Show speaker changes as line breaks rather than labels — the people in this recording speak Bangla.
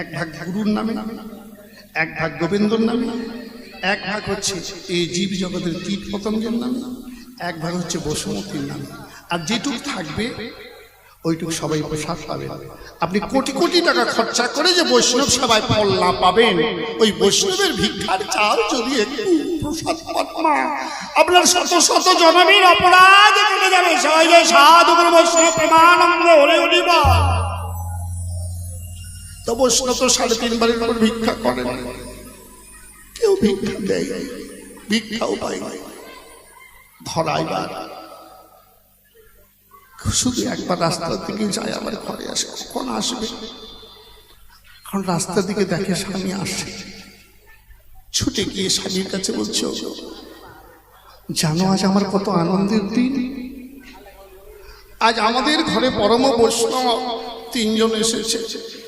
এক ভাগ গুরুর নামে এক ভাগ গোবিন্দর নামে এক ভাগ হচ্ছে এই জীব জগতের কীট পতঙ্গের নামে এক ভাগ হচ্ছে বসুমতির নামে। আর যেটুক থাকবে ওইটুকু সবাই প্রসাদ পাবেন আপনি কোটি কোটি টাকা খরচা করে যে বৈষ্ণব সবাই পল্লা পাবেন ওই বৈষ্ণবের ভিক্ষার চাল যদি একটু প্রসাদ পান না, আপনার শত শত জনমীর অপরাধ কেটে যাবে। সবাই সাধু বৈষ্ণব প্রেমানন্দ হলে উঠিবা তো তো সাড়ে ভিক্ষা করে কেউ ভিক্ষাও শুধু একবার রাস্তার দিকে যায় ঘরে আসে কখন আসবে? কারণ রাস্তার দিকে দেখে স্বামী আসে। ছুটে গিয়ে স্বামীর কাছে বলছে "ওগো, জানো আজ আমার কত আনন্দের দিন। আজ আমাদের ঘরে পরম বৈষ্ণব তিনজন এসেছে।